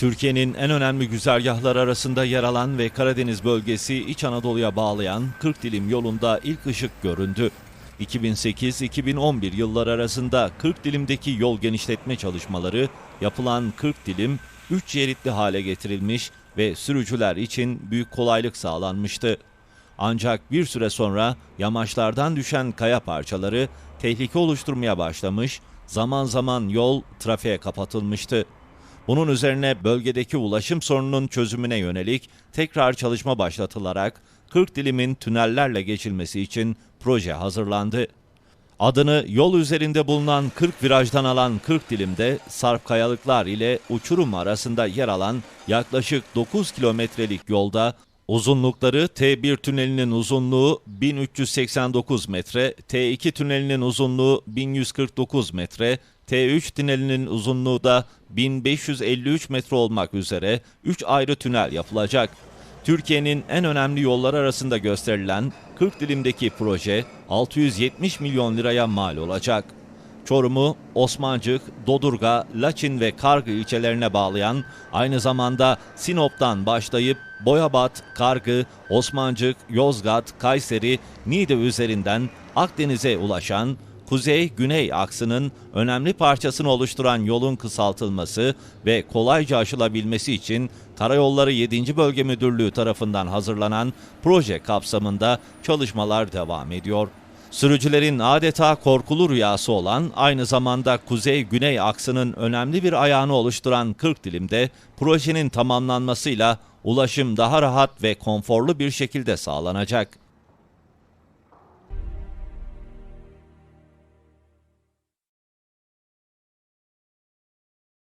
Türkiye'nin en önemli güzergahları arasında yer alan ve Karadeniz bölgesi İç Anadolu'ya bağlayan 40 dilim yolunda ilk ışık göründü. 2008-2011 yılları arasında 40 dilimdeki yol genişletme çalışmaları yapılan 40 dilim 3 şeritli hale getirilmiş ve sürücüler için büyük kolaylık sağlanmıştı. Ancak bir süre sonra yamaçlardan düşen kaya parçaları tehlike oluşturmaya başlamış, zaman zaman yol trafiğe kapatılmıştı. Bunun üzerine bölgedeki ulaşım sorununun çözümüne yönelik tekrar çalışma başlatılarak 40 dilimin tünellerle geçilmesi için proje hazırlandı. Adını yol üzerinde bulunan 40 virajdan alan 40 dilimde sarp kayalıklar ile uçurum arasında yer alan yaklaşık 9 kilometrelik yolda uzunlukları T1 tünelinin uzunluğu 1389 metre, T2 tünelinin uzunluğu 1149 metre, T3 tünelinin uzunluğu da 1553 metre olmak üzere 3 ayrı tünel yapılacak. Türkiye'nin en önemli yolları arasında gösterilen 40 dilimdeki proje 670 milyon liraya mal olacak. Çorum'u Osmancık, Dodurga, Laçin ve Kargı ilçelerine bağlayan, aynı zamanda Sinop'tan başlayıp Boyabat, Kargı, Osmancık, Yozgat, Kayseri, Niğde üzerinden Akdeniz'e ulaşan kuzey-güney aksının önemli parçasını oluşturan yolun kısaltılması ve kolayca aşılabilmesi için Karayolları 7. Bölge Müdürlüğü tarafından hazırlanan proje kapsamında çalışmalar devam ediyor. Sürücülerin adeta korkulu rüyası olan aynı zamanda kuzey-güney aksının önemli bir ayağını oluşturan 40 dilimde projenin tamamlanmasıyla ulaşım daha rahat ve konforlu bir şekilde sağlanacak.